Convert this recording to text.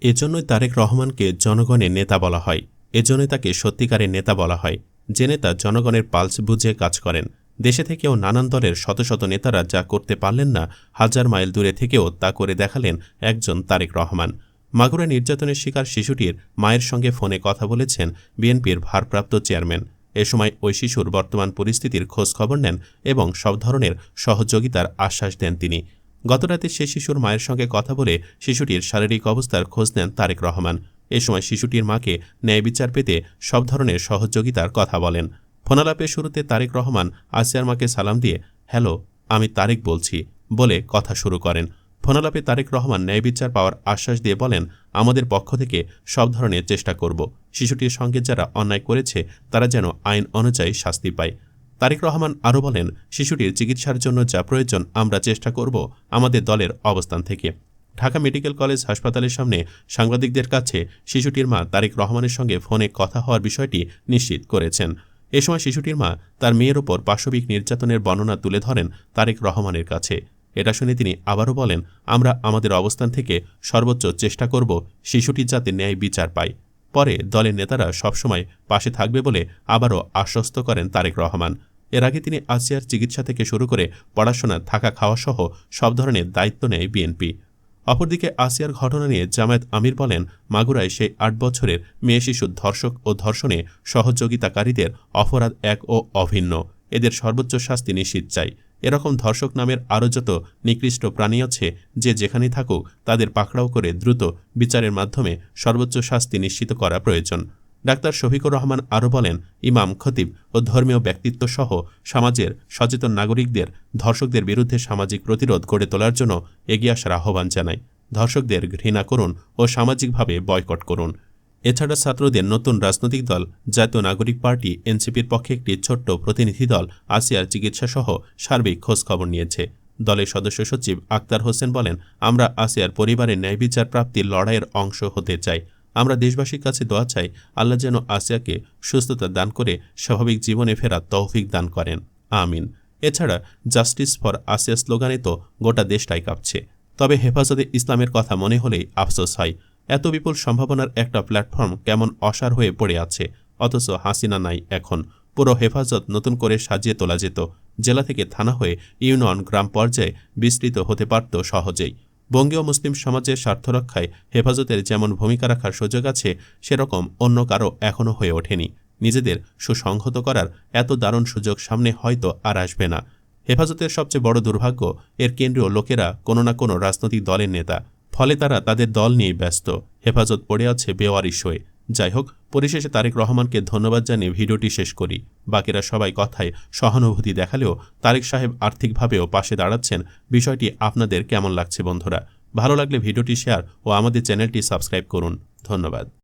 এজন্যই তারেক রহমানকে জনগণের নেতা বলা হয়। এজন্যই তাকে সত্যিকারের নেতা বলা হয়। যে নেতা জনগণের পালস বুঝে কাজ করেন। দেশে থেকেও নানান দলের শত শত নেতারা যা করতে পারলেন না, হাজার মাইল দূরে থেকেও তা করে দেখালেন একজন তারেক রহমান। মাগুরা নির্যাতনের শিকার শিশুটির মায়ের সঙ্গে ফোনে কথা বলেছেন বিএনপির ভারপ্রাপ্ত চেয়ারম্যান। এ সময় ওই শিশুর বর্তমান পরিস্থিতির খোঁজ খবর নেন এবং সব ধরনের সহযোগিতার আশ্বাস দেন তিনি। গতরাতে সে শিশুর মায়ের সঙ্গে কথা বলে শিশুটির শারীরিক অবস্থার খোঁজ নেন তারেক রহমান। এ সময় শিশুটির মাকে ন্যায় বিচার পেতে সব ধরনের সহযোগিতার কথা বলেন। ফোনালাপের শুরুতে তারেক রহমান আসিয়ার মাকে সালাম দিয়ে, হ্যালো, আমি তারেক বলছি, বলে কথা শুরু করেন। ফোনালাপে তারেক রহমান ন্যায় বিচার পাওয়ার আশ্বাস দিয়ে বলেন, আমাদের পক্ষ থেকে সব ধরনের চেষ্টা করব। শিশুটির সঙ্গে যারা অন্যায় করেছে, তারা যেন আইন অনুযায়ী শাস্তি পায়। তারেক রহমান আরও বলেন শিশুটির চিকিৎসার জন্য যা প্রয়োজন, আমরা চেষ্টা করব আমাদের দলের অবস্থান থেকে। ঢাকা মেডিকেল কলেজ হাসপাতালের সামনে সাংবাদিকদের কাছে শিশুটির মা তারেক রহমানের সঙ্গে ফোনে কথা হওয়ার বিষয়টি নিশ্চিত করেছেন। এ সময় শিশুটির মা তার মেয়ের ওপর পাশবিক নির্যাতনের বর্ণনা তুলে ধরেন তারেক রহমানের কাছে। এটা শুনে তিনি আবারও বলেন, আমরা আমাদের অবস্থান থেকে সর্বোচ্চ চেষ্টা করব শিশুটি যাতে ন্যায় বিচার পায়। পরে দলের নেতারা সবসময় পাশে থাকবে বলে আবারও আশ্বস্ত করেন তারেক রহমান। এর আগে তিনি আসিয়ার চিকিৎসা থেকে শুরু করে পড়াশোনা, থাকা খাওয়া সহ সব ধরনের দায়িত্ব নেয় বিএনপি। অপরদিকে আসিয়ার ঘটনা নিয়ে জামায়াত আমির বলেন, মাগুরায় সেই আট বছরের মেয়ে শিশুর ধর্ষক ও ধর্ষণে সহযোগিতাকারীদের অপরাধ এক ও অভিন্ন। এদের সর্বোচ্চ শাস্তি নিশ্চিত চাই। এরকম ধর্ষক নামের আরও যত নিকৃষ্ট প্রাণী আছে, যে যেখানেই থাকুক, তাদের পাকড়াও করে দ্রুত বিচারের মাধ্যমে সর্বোচ্চ শাস্তি নিশ্চিত করা প্রয়োজন। ডাক্তার শফিকুর রহমান আরও বলেন, ইমাম, খতিব ও ধর্মীয় ব্যক্তিত্ব সহ সমাজের সচেতন নাগরিকদের, ধর্ষকদের বিরুদ্ধে সামাজিক প্রতিরোধ গড়ে তোলার জন্য এগিয়ে আসার আহ্বান জানায় ধর্ষকদের ঘৃণা করুন ও সামাজিকভাবে বয়কট করুন। এছাড়া ছাত্রদের নতুন রাজনৈতিক দল, জাতীয় নাগরিক পার্টি, এনসিপির পক্ষে একটি ছোট্ট প্রতিনিধি দল, আসিয়ার চিকিৎসাসহ সার্বিক খোঁজখবর নিয়েছে। দলের সদস্য সচিব আক্তার হোসেন বলেন, আমরা আসিয়ার পরিবারের ন্যায় বিচার প্রাপ্তির লড়াইয়ের অংশ হতে চাই। আমরা দেশবাসীর কাছে দোয়া চাই, আল্লাহ যেন আসিয়াকে সুস্থতা দান করে, স্বাভাবিক জীবনে ফেরার তৌফিক দান করেন। আমিন। এছাড়া, জাস্টিস ফর আসিয়া স্লোগানে তো গোটা দেশটাই কাঁপছে। তবে হেফাজতে ইসলামের কথা মনে হলেই আফসোস হয়। এত বিপুল সম্ভাবনার একটা প্ল্যাটফর্ম কেমন অসার হয়ে পড়ে আছে? অথচ হাসিনা নাই এখন। পুরো হেফাজত নতুন করে সাজিয়ে তোলা যেত। জেলা থেকে থানা হয়ে ইউনিয়ন গ্রাম পর্যায়ে বিস্তৃত হতে পারত সহজেই। বঙ্গীয় মুসলিম সমাজের স্বার্থ রক্ষায় হেফাজতের যেমন ভূমিকা রাখার সুযোগ আছে, সেরকম অন্য কারও এখনও হয়ে ওঠেনি। নিজেদের সুসংহত করার এত দারুণ সুযোগ সামনে হয়তো আর আসবে না। হেফাজতের সবচেয়ে বড় দুর্ভাগ্য এর কেন্দ্রীয় লোকেরা কোনো না কোনো রাজনৈতিক দলের নেতা। ফলে তারা তাদের দল নিয়ে ব্যস্ত। হেফাজত পড়ে আছে বেওয়ারিশ হয়ে যাই হোক, পরিশেষে তারেক রহমানকে ধন্যবাদ জানিয়ে ভিডিওটি শেষ করি। বাকিরা সবাই কথায় সহানুভূতি দেখালেও তারেক সাহেব আর্থিকভাবেও পাশে দাঁড়াচ্ছেন। বিষয়টি আপনাদের কেমন লাগছে বন্ধুরা? ভালো লাগলে ভিডিওটি শেয়ার ও আমাদের চ্যানেলটি সাবস্ক্রাইব করুন। ধন্যবাদ।